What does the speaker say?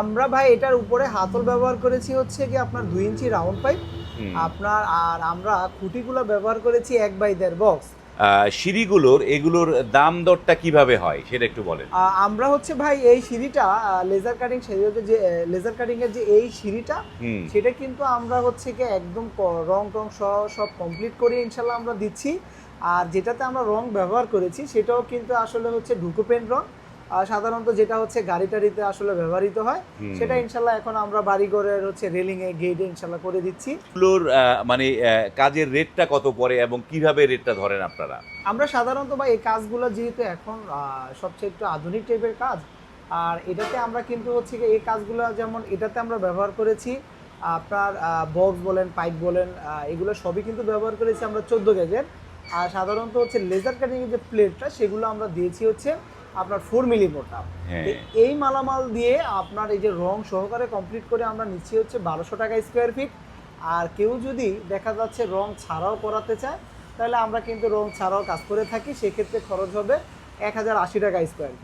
আমরা ভাই এটার উপরে হাতল ব্যবহার করেছি হচ্ছে কি আপনার দুই ইঞ্চি রাউন্ড পাইপ। আপনার আর আমরা খুঁটিগুলো ব্যবহার করেছি এক বাই দেড় বক্স। সিঁড়িগুলোর এগুলোর দাম দরটা কীভাবে হয় সেটা একটু বলেন। আমরা হচ্ছে ভাই এই সিঁড়িটা লেজার কাটিং যে লেজার কাটিং এর যে এই সিঁড়িটা সেটা কিন্তু আমরা হচ্ছে কি একদম রং টং সহ সব কমপ্লিট করে ইনশাল্লাহ আমরা দিচ্ছি। আর যেটাতে আমরা রং ব্যবহার করেছি সেটাও কিন্তু আসলে হচ্ছে ঢুকো পেন্ট রং। সাধারণত যেটা হচ্ছে গাড়ি টাড়িতে আসলে ব্যবহৃত হয় সেটা ইনশাল্লাহ এখন আমরা বাড়িঘরের হচ্ছে রেলিং এ গেটে ইনশাল্লাহ করে দিচ্ছি। আহ, মানে কাজের রেটটা কত পড়ে এবং কীভাবে রেটটা ধরেন আপনারা? আমরা সাধারণত বা এই কাজগুলো যেহেতু এখন সবচেয়ে একটু আধুনিক টাইপের কাজ আর এটাতে আমরা কিন্তু হচ্ছে এই কাজগুলো যেমন এটাতে আমরা ব্যবহার করেছি আপনার বক্স বলেন পাইপ বলেন এগুলো সবই কিন্তু ব্যবহার করেছি আমরা চোদ্দ গেজের আর সাধারণত হচ্ছে লেজার কাটিং এর যে প্লেটটা সেগুলো আমরা দিয়েছি হচ্ছে আপনার ফোর মিলি মোটা। এই মালামাল দিয়ে আপনার এই যে রং সহকারে কমপ্লিট করে আমরা নিচ্ছি হচ্ছে বারোশো টাকা স্কোয়ার ফিট আর কেউ যদি দেখা যাচ্ছে রং ছাড়াও করাতে চায় তাহলে আমরা কিন্তু রং ছাড়াও কাজ করে থাকি সেক্ষেত্রে খরচ হবে এক হাজার আশি টাকা স্কোয়ার ফিট